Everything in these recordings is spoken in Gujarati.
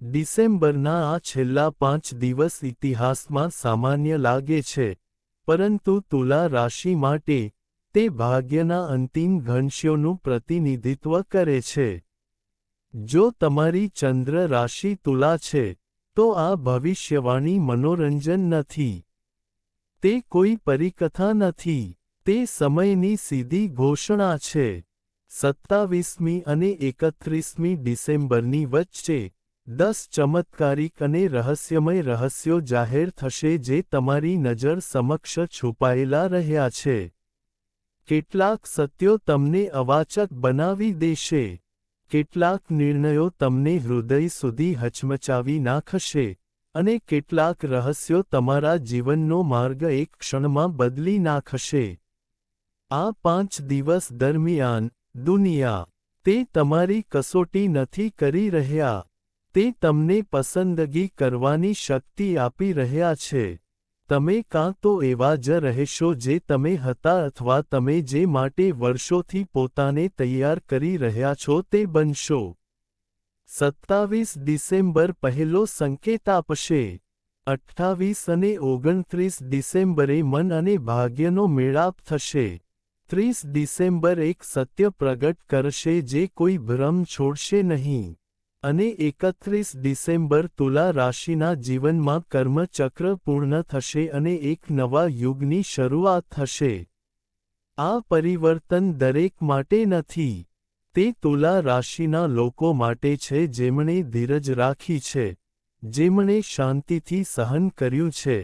ડિસેમ્બરના આ છેલ્લા પાંચ દિવસ ઇતિહાસમાં સામાન્ય લાગે છે, પરંતુ તુલા રાશિ માટે તે ભાગ્યના અંતિમ ઘનશ્યોનું પ્રતિનિધિત્વ કરે છે. જો તમારી ચંદ્ર રાશિ તુલા છે, તો આ ભવિષ્યવાણી મનોરંજન નથી. તે કોઈ પરિકથા નથી, તે સમયની સીધી ઘોષણા છે. સત્તાવીસમી અને એકત્રીસમી ડિસેમ્બરની વચ્ચે દસ ચમત્કારિક અને રહસ્યમય રહસ્યો જાહેર થશે જે તમારી નજર સમક્ષ છુપાયેલા રહ્યા છે. કેટલાક સત્યો તમને અવાચક બનાવી દેશે. કેટલાક નિર્ણયો તમને હૃદય સુધી હચમચાવી નાખશે. અને કેટલાક રહસ્યો તમારા જીવનનો માર્ગ એક ક્ષણમાં બદલી નાખશે. આ પાંચ દિવસ દરમિયાન દુનિયા તે તમારી કસોટી નથી કરી રહ્યા. તે તમને પસંદગી કરવાની શક્તિ આપી રહ્યા છે. તમે કાં તો એવા જ રહેશો જે તમે હતા અથવા તમે જે માટે વર્ષોથી પોતાને તૈયાર કરી રહ્યા છો તે બનશો. સત્તાવીસ ડિસેમ્બર પહેલો સંકેત આપશે. અઠ્ઠાવીસ અને ઓગણત્રીસ ડિસેમ્બરે મન અને ભાગ્યનો મેળાપ થશે. ત્રીસ ડિસેમ્બર એક સત્ય પ્રગટ કરશે જે કોઈ ભ્રમ છોડશે નહીં. અને એકત્રીસ ડિસેમ્બર તુલા રાશિના જીવનમાં કર્મચક્ર પૂર્ણ થશે અને એક નવા યુગની શરૂઆત થશે. આ પરિવર્તન દરેક માટે નથી. તે તુલા રાશિના લોકો માટે છે જેમણે ધીરજ રાખી છે, જેમણે શાંતિથી સહન કર્યું છે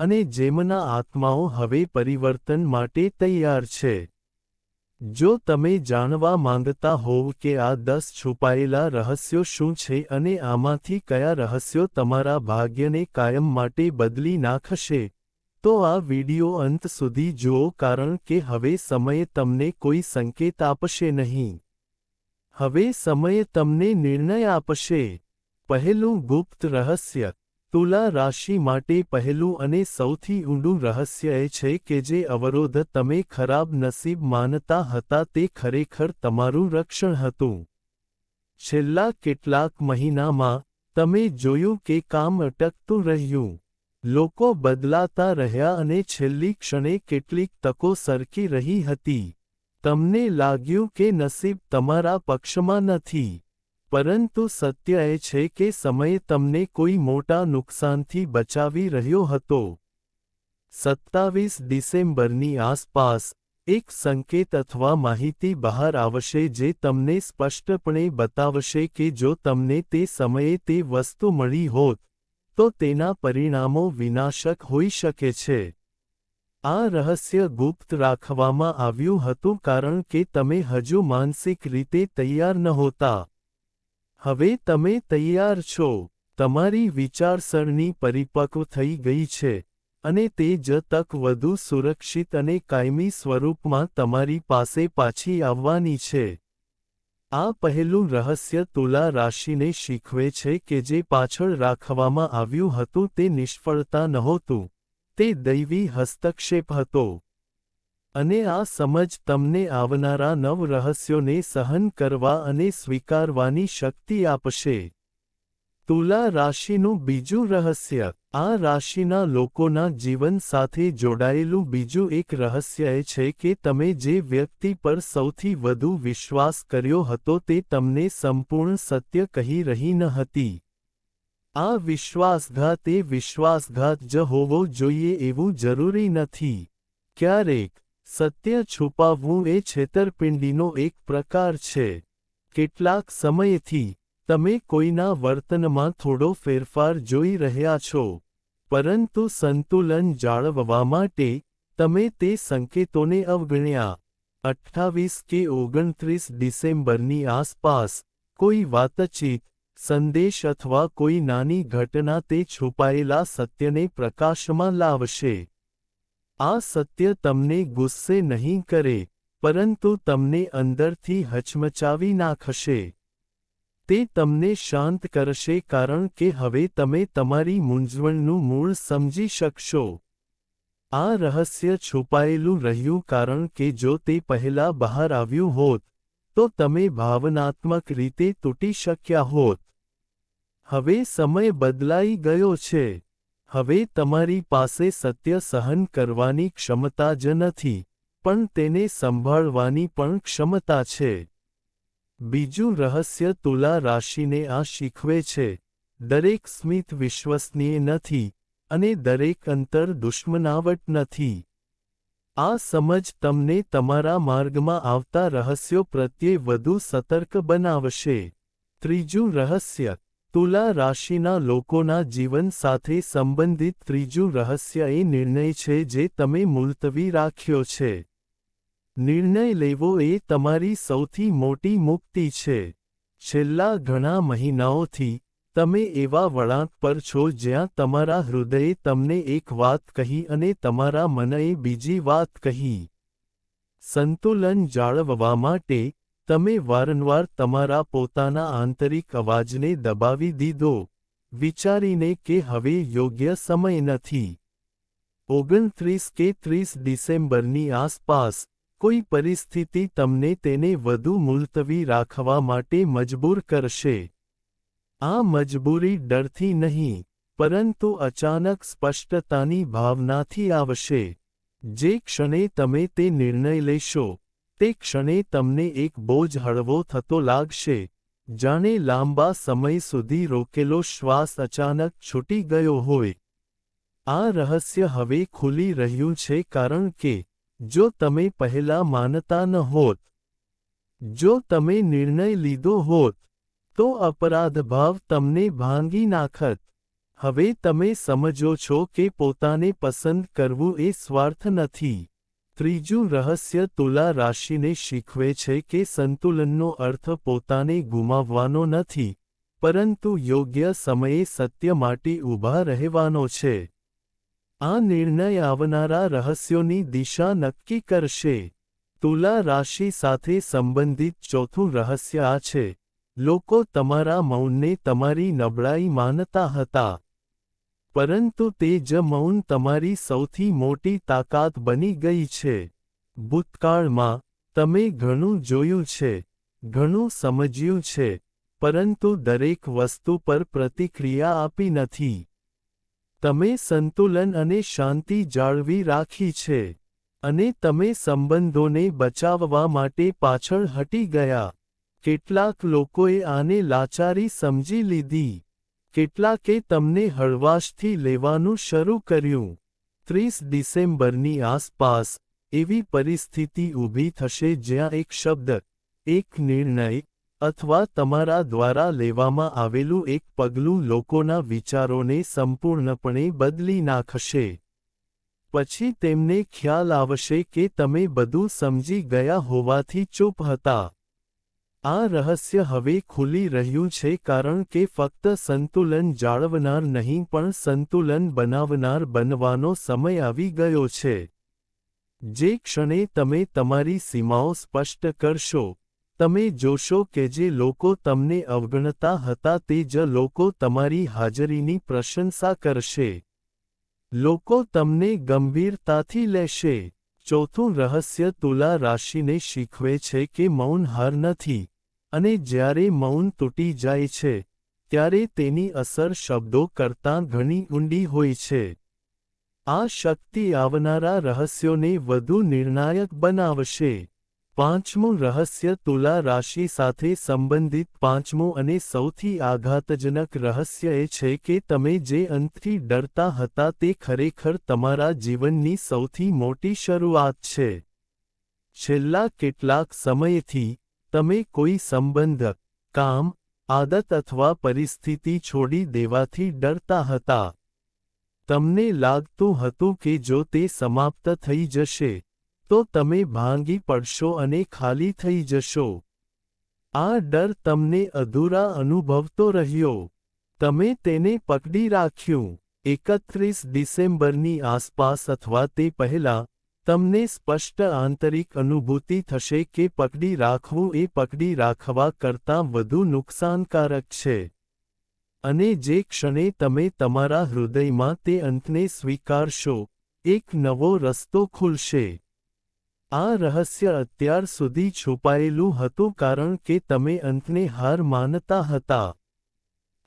અને જેમના આત્માઓ હવે પરિવર્તન માટે તૈયાર છે. જો તમે જાણવા માંગતા હોવ કે આ દસ છુપાયેલા રહસ્યો શું છે અને આમાંથી કયા રહસ્યો તમારા ભાગ્યને કાયમ માટે બદલી નાખશે, તો આ વિડિયો અંત સુધી જુઓ કારણ કે હવે સમયે તમને કોઈ સંકેત આપશે નહીં. હવે સમયે તમને નિર્ણય આપશે. પહેલું ગુપ્ત રહસ્ય તુલા રાશિ માટે પહેલું અને સૌથી ઊંડું રહસ્ય એ છે કે જે અવરોધ તમે ખરાબ નસીબ માનતા હતા તે ખરેખર તમારું રક્ષણ હતું. છેલ્લા કેટલાક મહિનામાં, તમે જોયું કે કામ અટકતું રહ્યું. લોકો બદલાતા રહ્યા અને છેલ્લી ક્ષણે કેટલીક તકો સરકી રહી હતી. તમને લાગ્યું કે નસીબ તમારા પક્ષમાં નથી. પરંતુ સત્ય એ છે કે સમય તમને કોઈ મોટા નુકસાનથી બચાવી રહ્યો હતો. સત્તાવીસ ડિસેમ્બરની આસપાસ, એક સંકેત અથવા માહિતી બહાર આવશે જે તમને સ્પષ્ટપણે બતાવશે કે જો તમને તે સમયે તે વસ્તુ મળી હોત, તો તેના પરિણામો વિનાશક હોઈ શકે છે. આ રહસ્ય ગુપ્ત રાખવામાં આવ્યું હતું કારણ કે તમે હજુ માનસિક રીતે તૈયાર નહોતા. હવે તમે તૈયાર છો. તમારી વિચારસરણી પરિપક્વ થઈ ગઈ છે અને તે જ તક વધુ સુરક્ષિત અને કાયમી સ્વરૂપમાં તમારી પાસે પાછી આવવાની છે. આ પહેલું રહસ્ય તુલા રાશિને શીખવે છે કે જે પાછળ રાખવામાં આવ્યું હતું તે નિષ્ફળતા નહોતું. તે દૈવી હસ્તક્ષેપ હતો. અને આ સમજ તમને આવનારા નવ રહસ્યોને સહન કરવા અને સ્વીકારવાની શક્તિ આપશે. તુલા રાશિનું બીજું રહસ્ય. આ રાશિના લોકોના જીવન સાથે જોડાયેલું બીજું એક રહસ્ય એ છે કે તમે જે વ્યક્તિ પર સૌથી વધુ વિશ્વાસ કર્યો હતો તે તમને સંપૂર્ણ સત્ય કહી રહી ન હતી. આ વિશ્વાસઘાત એ વિશ્વાસઘાત જ હોવો જોઈએ એવું જરૂરી નથી. ક્યારેક સત્ય છુપાવવું એ છેતરપિંડીનો એક પ્રકાર છે. કેટલાક સમયથી, તમે કોઈના વર્તનમાં થોડો ફેરફાર જોઈ રહ્યા છો, પરંતુ સંતુલન જાળવવા માટે, તમે તે સંકેતોને અવગણ્યા. અઠ્ઠાવીસ કે ઓગણત્રીસ ડિસેમ્બરની આસપાસ, કોઈ વાતચીત સંદેશ અથવા કોઈ નાની ઘટના તે છુપાયેલા સત્યને પ્રકાશમાં લાવશે. આ સત્ય તમને ગુસ્સે નહીં કરે, પરંતુ તમને અંદરથી હચમચાવી નાખશે. તે તમને શાંત કરશે કારણ કે હવે તમે તમારી મૂંઝવણનું મૂળ સમજી શકશો. આ રહસ્ય છુપાયેલું રહ્યું કારણ કે જો તે પહેલા બહાર આવ્યું હોત, તો તમે ભાવનાત્મક રીતે તૂટી શક્યા હોત. હવે સમય બદલાઈ ગયો છે. હવે તમારી પાસે સત્ય સહન કરવાની ક્ષમતા જ નથી, પણ તેને સંભાળવાની પણ ક્ષમતા છે. બીજું રહસ્ય તુલા રાશિને આ શીખવે છે. દરેક સ્મિત વિશ્વસનીય નથી અને દરેક અંતર દુશ્મનાવટ નથી. આ સમજ તમને તમારા માર્ગમાં આવતા રહસ્યો પ્રત્યે વધુ સતર્ક બનાવશે. ત્રીજું રહસ્ય તુલા રાશિના લોકોના જીવન સાથે સંબંધિત ત્રીજું રહસ્ય એ નિર્ણય છે જે તમે મુલતવી રાખ્યો છે. નિર્ણય લેવો એ તમારી સૌથી મોટી મુક્તિ છે. છેલ્લા ઘણા મહિનાઓથી તમે એવા વળાંક પર છો જ્યાં તમારા હૃદયે તમને એક વાત કહી અને તમારા મનએ બીજી વાત કહી. સંતુલન જાળવવા માટે તમે વારંવાર તમારા પોતાના આંતરિક અવાજને દબાવી દીધો, વિચારીને કે હવે યોગ્ય સમય નથી. ઓગણત્રીસ કે ત્રીસ ડિસેમ્બરની આસપાસ, કોઈ પરિસ્થિતિ તમને તેને વધુ મુલતવી રાખવા માટે મજબૂર કરશે. આ મજબૂરી ડરથી નહીં, પરંતુ અચાનક સ્પષ્ટતાની ભાવનાથી આવશે. જે ક્ષણે તમે તે નિર્ણય લેશો. તે ક્ષણે તમને એક બોજ હળવો થતો લાગશે, જાણે લાંબા સમય સુધી રોકેલો શ્વાસ અચાનક છૂટી ગયો હોય. આ રહસ્ય હવે ખુલી રહ્યું છે કારણ કે, જો તમે પહેલા માનતા ન હોત, જો તમે નિર્ણય લીધો હોત, તો અપરાધભાવ તમને ભાંગી નાખત. હવે તમે સમજો છો કે પોતાને પસંદ કરવું એ સ્વાર્થ નથી. ત્રીજું રહસ્ય તુલા રાશિને શીખવે છે કે સંતુલનનો અર્થ પોતાને ગુમાવવાનો નથી, પરંતુ યોગ્ય સમયે સત્ય માટે ઊભા રહેવાનો છે. આ નિર્ણય આવનારા રહસ્યોની દિશા નક્કી કરશે. તુલા રાશિ સાથે સંબંધિત ચોથું રહસ્ય આ છે. લોકો તમારા મૌનને તમારી નબળાઈ માનતા હતા. પરંતુ તે જ મૌન તમારી સૌથી મોટી તાકાત બની ગઈ છે. ભૂતકાળમાં, તમે ઘણું જોયું છે, ઘણું સમજ્યું છે, પરંતુ દરેક વસ્તુ પર પ્રતિક્રિયા આપી નથી. તમે સંતુલન અને શાંતિ જાળવી રાખી છે, અને તમે સંબંધોને બચાવવા માટે પાછળ હટી ગયા. કેટલાક લોકોએ આને લાચારી સમજી લીધી. કેટલાકે તમને હળવાશથી લેવાનું શરૂ કર્યું. ત્રીસ ડિસેમ્બરની આસપાસ એવી પરિસ્થિતિ ઊભી થશે જ્યાં એક શબ્દ, એક નિર્ણય અથવા તમારા દ્વારા લેવામાં આવેલું એક પગલું લોકોના વિચારોને સંપૂર્ણપણે બદલી નાખશે. પછી તેમને ખ્યાલ આવશે કે તમે બધું સમજી ગયા હોવાથી ચૂપ હતા. આ રહસ્ય હવે ખુલી રહ્યું છે કારણ કે ફક્ત સંતુલન જાળવનાર નહીં પણ સંતુલન બનાવનાર બનવાનો સમય આવી ગયો છે. જે ક્ષણે તમે તમારી સીમાઓ સ્પષ્ટ કરશો. તમે જોશો કે જે લોકો તમને અવગણતા હતા તે જ લોકો તમારી હાજરીની પ્રશંસા કરશે. લોકો તમને ગંભીરતાથી લેશે. ચોથું રહસ્ય તુલા રાશિને શીખવે છે કે મૌન હાર નથી. અને જ્યારે મૌન તૂટી જાય છે, ત્યારે તેની અસર શબ્દો કરતાં ઘણી ઊંડી હોય છે. આ શક્તિ આવનારા રહસ્યોને વધુ નિર્ણાયક બનાવશે. પાંચમું રહસ્ય તુલા રાશિ સાથે સંબંધિત પાંચમું અને સૌથી આઘાતજનક રહસ્ય એ છે કે તમે જે અંતથી ડરતા હતા તે ખરેખર તમારા જીવનની સૌથી મોટી શરૂઆત છે. છેલ્લા કેટલાક સમયથી તમે કોઈ સંબંધ, કામ, આદત અથવા પરિસ્થિતિ છોડી દેવાથી ડરતા હતા. તમને લાગતું હતું કે જો તે સમાપ્ત થઈ જશે, તો તમે ભાંગી પડશો અને ખાલી થઈ જશો. આ ડર તમને અધૂરા અનુભવતો રહ્યો. તમે તેને પકડી રાખ્યું. એકત્રીસ ડિસેમ્બરની આસપાસ અથવા તે પહેલાં તમને સ્પષ્ટ આંતરિક અનુભૂતિ થશે કે પકડી રાખવું એ પકડી રાખવા કરતાં વધુ નુકસાનકારક છે. અને જે ક્ષણે તમે તમારા હૃદયમાં તે અંતને સ્વીકારશો, એક નવો રસ્તો ખુલશે. આ રહસ્ય અત્યાર સુધી છુપાયેલું હતું કારણ કે તમે અંતને હાર માનતા હતા.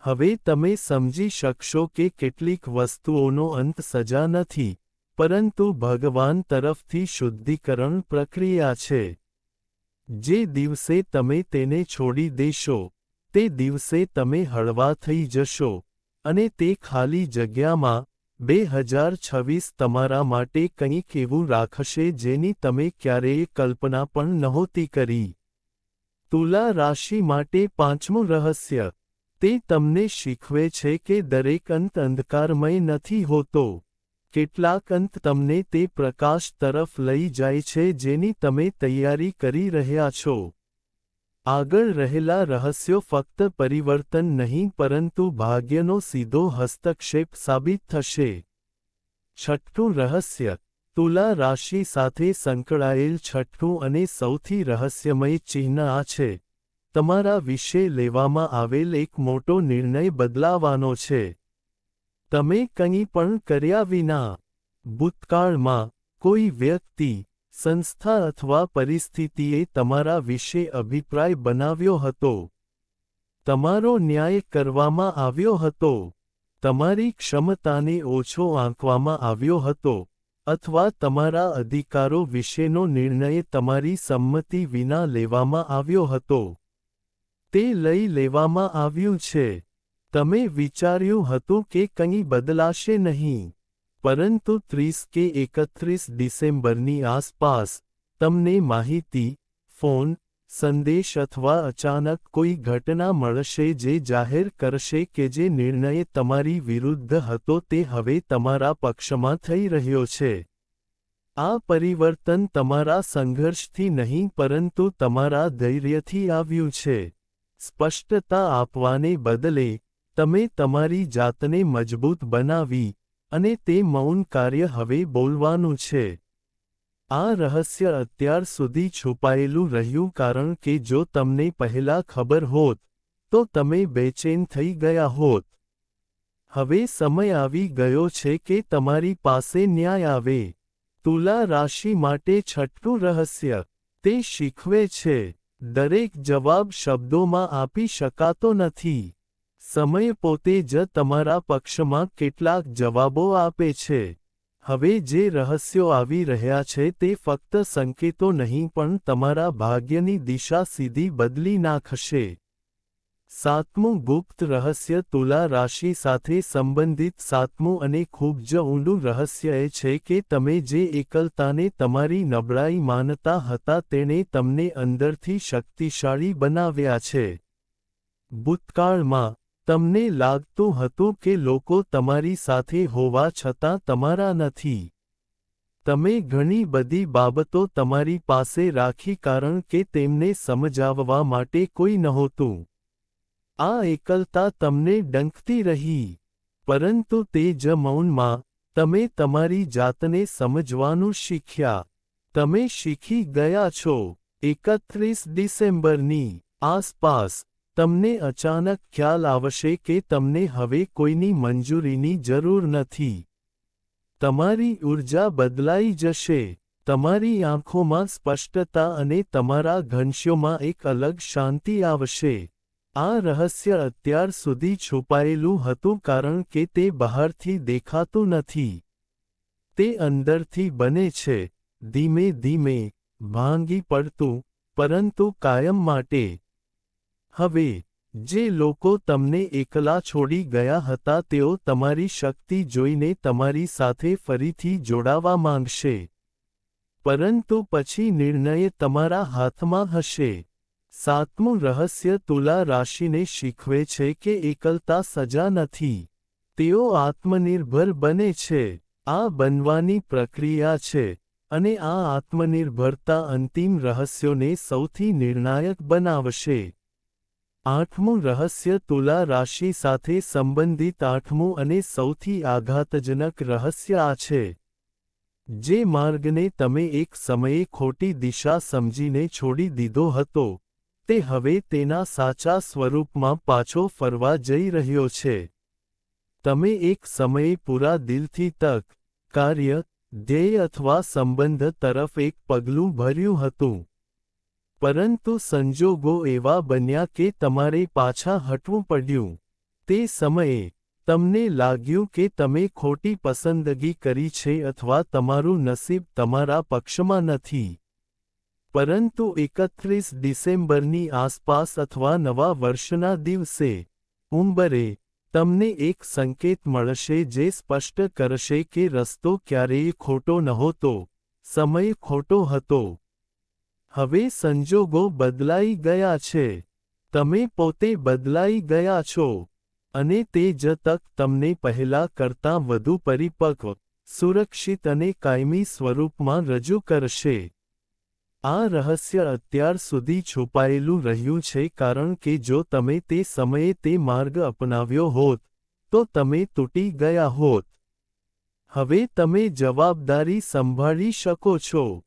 હવે તમે સમજી શકશો કે કેટલીક વસ્તુઓનો અંત સજા નથી. પરંતુ ભગવાન તરફથી શુદ્ધિકરણ પ્રક્રિયા છે. જે દિવસે તમે તેને છોડી દેશો, તે દિવસે તમે હળવા થઈ જશો, અને તે ખાલી જગ્યામાં બે હજાર છવ્વીસ તમારા માટે કંઈક એવું રાખશે જેની તમે ક્યારેય કલ્પના પણ નહોતી કરી. તુલા રાશિ માટે પાંચમું રહસ્ય. તે તમને શીખવે છે કે દરેક અંત અંધકારમય નથી હોતો. કેટલાક અંત તમને તે પ્રકાશ તરફ લઈ જાય છે જેની તમે તૈયારી કરી રહ્યા છો. આગળ રહેલા રહસ્યો ફક્ત પરિવર્તન નહીં, પરંતુ ભાગ્યનો સીધો હસ્તક્ષેપ સાબિત થશે. છઠ્ઠું રહસ્ય. તુલા રાશિ સાથે સંકળાયેલ છઠ્ઠું અને સૌથી રહસ્યમય ચિહ્ન આ છે. તમારા વિશે લેવામાં આવેલ એક મોટો નિર્ણય બદલાવાનો છે. તમે કંઈ પણ કર્યા વિના, ભૂતકાળમાં કોઈ વ્યક્તિ, સંસ્થા અથવા પરિસ્થિતિએ તમારા વિશે અભિપ્રાય બનાવ્યો હતો. તમારો ન્યાય કરવામાં આવ્યો હતો. તમારી ક્ષમતાને ઓછો આંકવામાં આવ્યો હતો અથવા તમારા અધિકારો વિશેનો નિર્ણય તમારી સંમતિ વિના લેવામાં આવ્યો હતો. તે લઈ લેવામાં આવ્યું છે. તમે વિચાર્યું હતું કે કંઈ બદલાશે નહીં પરંતુ ત્રીસ કે એકત્રીસ ડિસેમ્બરની આસપાસ તમને માહિતી ફોન સંદેશ અથવા અચાનક કોઈ ઘટના મળશે જે જાહેર કરશે કે જે નિર્ણય તમારી વિરુદ્ધ હતો તે હવે તમારા પક્ષમાં થઈ રહ્યો છે આ પરિવર્તન તમારા સંઘર્ષથી નહીં પરંતુ તમારા ધૈર્યથી આવ્યું છે સ્પષ્ટતા આપવાને બદલે તમે તમારી જાતને મજબૂત બનાવી અને તે મૌન કાર્ય હવે બોલવાનું છે. આ રહસ્ય અત્યાર સુધી છુપાયેલું રહ્યું કારણ કે જો તમને પહેલા ખબર હોત, તો તમે બેચેન થઈ ગયા હોત. હવે સમય આવી ગયો છે કે તમારી પાસે ન્યાય આવે. તુલા રાશિ માટે છઠ્ઠું રહસ્ય, તે શીખવે છે. દરેક જવાબ શબ્દોમાં આપી શકાતો નથી. સમય પોતે જ તમારા પક્ષમાં કેટલાક જવાબો આપે છે. હવે જે રહસ્યો આવી રહ્યા છે તે ફક્ત સંકેતો નહીં પણ તમારા ભાગ્યની દિશા સીધી બદલી નાખશે. સાતમું ગુપ્ત રહસ્ય તુલા રાશિ સાથે સંબંધિત સાતમું અને ખૂબ જ ઊંડું રહસ્ય એ છે કે તમે જે એકલતાને તમારી નબળાઈ માનતા હતા તેણે તમને અંદરથી શક્તિશાળી બનાવ્યા છે. ભૂતકાળમાં તમને લાગતું હતું કે લોકો તમારી સાથે હોવા છતાં તમારા નથી. તમે ઘણી બધી બાબતો તમારી પાસે રાખી કારણ કે તેમને સમજાવવા માટે કોઈ નહોતું. આ એકલતા તમને ડંકતી રહી. પરંતુ તે જ મૌનમાં, તમે તમારી જાતને સમજવાનું શીખ્યા. તમે શીખી ગયા છો. એકત્રીસ ડિસેમ્બરની આસપાસ તમને અચાનક ખ્યાલ આવશે કે તમને હવે કોઈની મંજૂરીની જરૂર નથી. તમારી ઊર્જા બદલાઈ જશે. તમારી આંખોમાં સ્પષ્ટતા અને તમારા ઘનશ્યોમાં એક અલગ શાંતિ આવશે. આ રહસ્ય અત્યાર સુધી છુપાયેલું હતું કારણ કે તે બહારથી દેખાતું નથી. તે અંદરથી બને છે. ધીમે ધીમે, ભાંગી પડતું, પરંતુ કાયમ માટે. હવે, જે લોકો તમને એકલા છોડી ગયા હતા તેઓ તમારી શક્તિ જોઈને તમારી સાથે ફરીથી જોડાવા માંગશે. પરંતુ પછી નિર્ણય તમારા હાથમાં હશે. સાતમું રહસ્ય તુલા રાશિને શીખવે છે કે એકલતા સજા નથી. તેઓ આત્મનિર્ભર બને છે. આ બનવાની પ્રક્રિયા છે અને આ આત્મનિર્ભરતા અંતિમ રહસ્યોને સૌથી નિર્ણાયક બનાવશે. આઠમું રહસ્ય તુલા રાશિ સાથે સંબંધિત આઠમું અને સૌથી આઘાતજનક રહસ્ય આ છે. જે માર્ગને તમે એક સમયે ખોટી દિશા સમજીને છોડી દીધો હતો, તે હવે તેના સાચા સ્વરૂપમાં પાછો ફરવા જઈ રહ્યો છે. તમે એક સમયે પૂરા દિલથી તક, કાર્ય, ધ્યેય અથવા સંબંધ તરફ એક પગલું ભર્યું હતું. પરંતુ સંજોગો એવા બન્યા કે તમારે પાછા હટવું પડ્યું. તે સમયે, તમને લાગ્યું કે તમે ખોટી પસંદગી કરી છે અથવા તમારું નસીબ તમારા પક્ષમાં નથી. પરંતુ એકત્રીસ ડિસેમ્બરની આસપાસ અથવા નવા વર્ષના દિવસે, ઉંબરે, તમને એક સંકેત મળશે જે સ્પષ્ટ કરશે કે રસ્તો ક્યારેય ખોટો નહોતો, સમય ખોટો હતો. હવે સંજોગો બદલાઈ ગયા છે. તમે પોતે બદલાઈ ગયા છો. અને તે જ તક તમને પહેલા કરતાં વધુ પરિપક્વ, સુરક્ષિત અને કાયમી સ્વરૂપમાં રજૂ કરશે. આ રહસ્ય અત્યાર સુધી છુપાયેલું રહ્યું છે કારણ કે જો તમે તે સમયે તે માર્ગ અપનાવ્યો હોત, તો તમે તૂટી ગયા હોત. હવે તમે જવાબદારી સંભાળી શકો છો.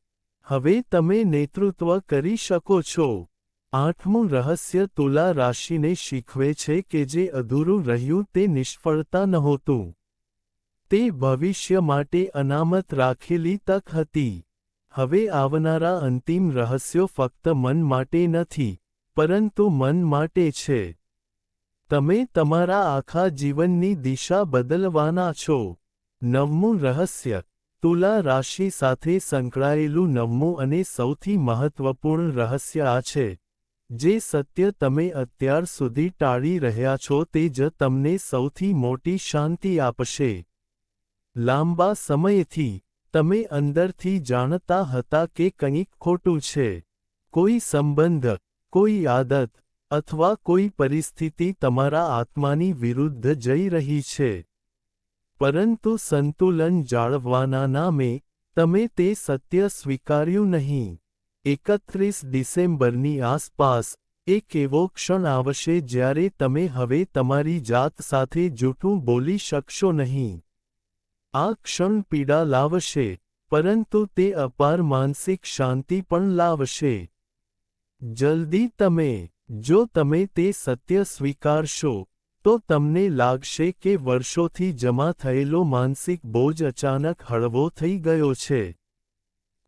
હવે તમે નેતૃત્વ કરી શકો છો. આઠમું રહસ્ય તુલા રાશિને શીખવે છે કે જે અધૂરું રહ્યું તે નિષ્ફળતા નહોતું. તે ભવિષ્ય માટે અનામત રાખેલી તક હતી. હવે આવનારા અંતિમ રહસ્યો ફક્ત મન માટે નથી, પરંતુ મન માટે છે. તમે તમારા આખા જીવનની દિશા બદલવાના છો. નવમું રહસ્ય તુલા રાશિ સાથે સંકળાયેલું નવમું અને સૌથી મહત્વપૂર્ણ રહસ્ય આ છે. જે સત્ય તમે અત્યાર સુધી ટાળી રહ્યા છો તે જ તમને સૌથી મોટી શાંતિ આપશે. લાંબા સમયથી તમે અંદરથી જાણતા હતા કે કંઈક ખોટું છે. કોઈ સંબંધ, કોઈ આદત અથવા કોઈ પરિસ્થિતિ તમારા આત્માની વિરુદ્ધ જઈ રહી છે. પરંતુ સંતુલન જાળવવાના નામે તમે તે સત્ય સ્વીકાર્યું નહીં. એકત્રીસ ડિસેમ્બરની આસપાસ એક એવો ક્ષણ આવશે જ્યારે તમે હવે તમારી જાત સાથે જૂઠું બોલી શકશો નહીં. આ ક્ષણ પીડા લાવશે, પરંતુ તે અપાર માનસિક શાંતિ પણ લાવશે. જલ્દી તમે, જો તમે તે સત્ય સ્વીકારશો તો તમને લાગશે કે વર્ષોથી જમા થયેલો માનસિક બોજ અચાનક હળવો થઈ ગયો છે.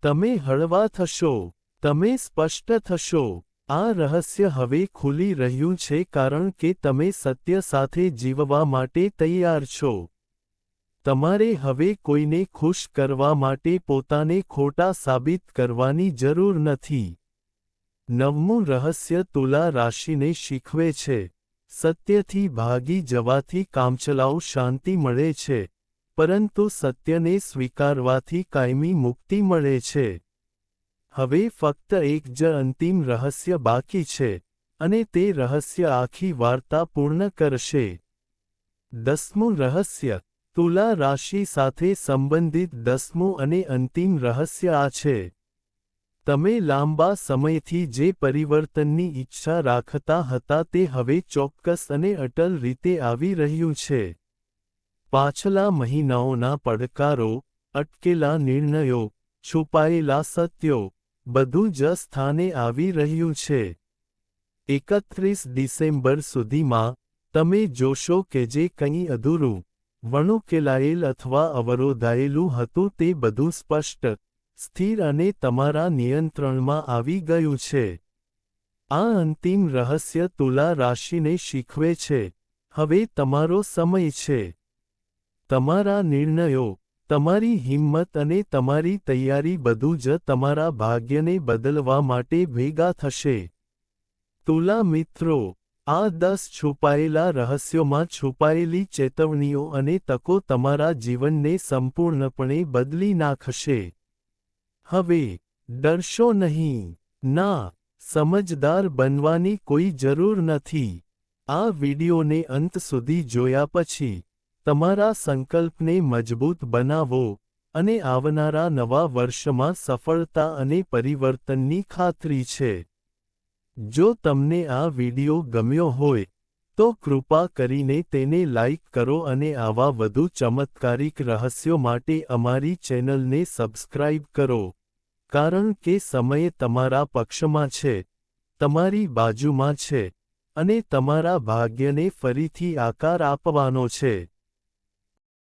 તમે હળવા થશો. તમે સ્પષ્ટ થશો. આ રહસ્ય હવે ખુલી રહ્યું છે કારણ કે તમે સત્ય સાથે જીવવા માટે તૈયાર છો. તમારે હવે કોઈને ખુશ કરવા માટે પોતાને ખોટા સાબિત કરવાની જરૂર નથી. નવમું રહસ્ય તુલા રાશિને શીખવે છે. સત્યથી ભાગી જવાથી કામચલાઉ શાંતિ મળે છે, પરંતુ સત્યને સ્વીકારવાથી કાયમી મુક્તિ મળે છે. હવે ફક્ત એક જ અંતિમ રહસ્ય બાકી છે, અને તે રહસ્ય આખી વાર્તા પૂર્ણ કરશે. દસમું રહસ્ય, તુલા રાશિ સાથે સંબંધિત દસમું અને અંતિમ રહસ્ય આ છે. તમે લાંબા સમયથી જે પરિવર્તનની ઈચ્છા રાખતા હતા તે હવે ચોક્કસ અને અટલ રીતે આવી રહ્યું છે. પાછલા મહિનાઓના પડકારો, અટકેલા નિર્ણયો, છુપાયેલા સત્યો, બધું જ સ્થાને આવી રહ્યું છે. એકત્રીસ ડિસેમ્બર સુધીમાં, તમે જોશો કે જે કંઈ અધૂરું, વણુકેલાયેલ અથવા અવરોધાયેલું હતું તે બધું સ્પષ્ટ સ્થિર અને તમારા નિયંત્રણમાં આવી ગયું છે. આ અંતિમ રહસ્ય તુલા રાશિને શીખવે છે. હવે તમારો સમય છે. તમારા નિર્ણયો, તમારી હિંમત અને તમારી તૈયારી બધું જ તમારા ભાગ્યને બદલવા માટે ભેગા થશે. તુલા મિત્રો, આ દસ છુપાયેલા રહસ્યોમાં છુપાયેલી ચેતવણીઓ અને તકો તમારા જીવનને સંપૂર્ણપણે બદલી નાખશે. હવે ડરશો નહીં. ના, સમજદાર બનવાની કોઈ જરૂર નથી. આ વિડિયોને અંત સુધી જોયા પછી તમારા સંકલ્પને મજબૂત બનાવો અને આવનારા નવા વર્ષમાં સફળતા અને પરિવર્તનની ખાતરી છે. જો તમને આ વિડિયો ગમ્યો હોય તો કૃપા કરીને તેને લાઇક કરો અને આવા વધુ ચમત્કારિક રહસ્યો માટે અમારી ચેનલને સબસ્ક્રાઇબ કરો. કારણ કે સમય તમારા પક્ષમાં છે. તમારી બાજુમાં છે. અને તમારા ભાગ્યને ફરીથી આકાર આપવાનો છે.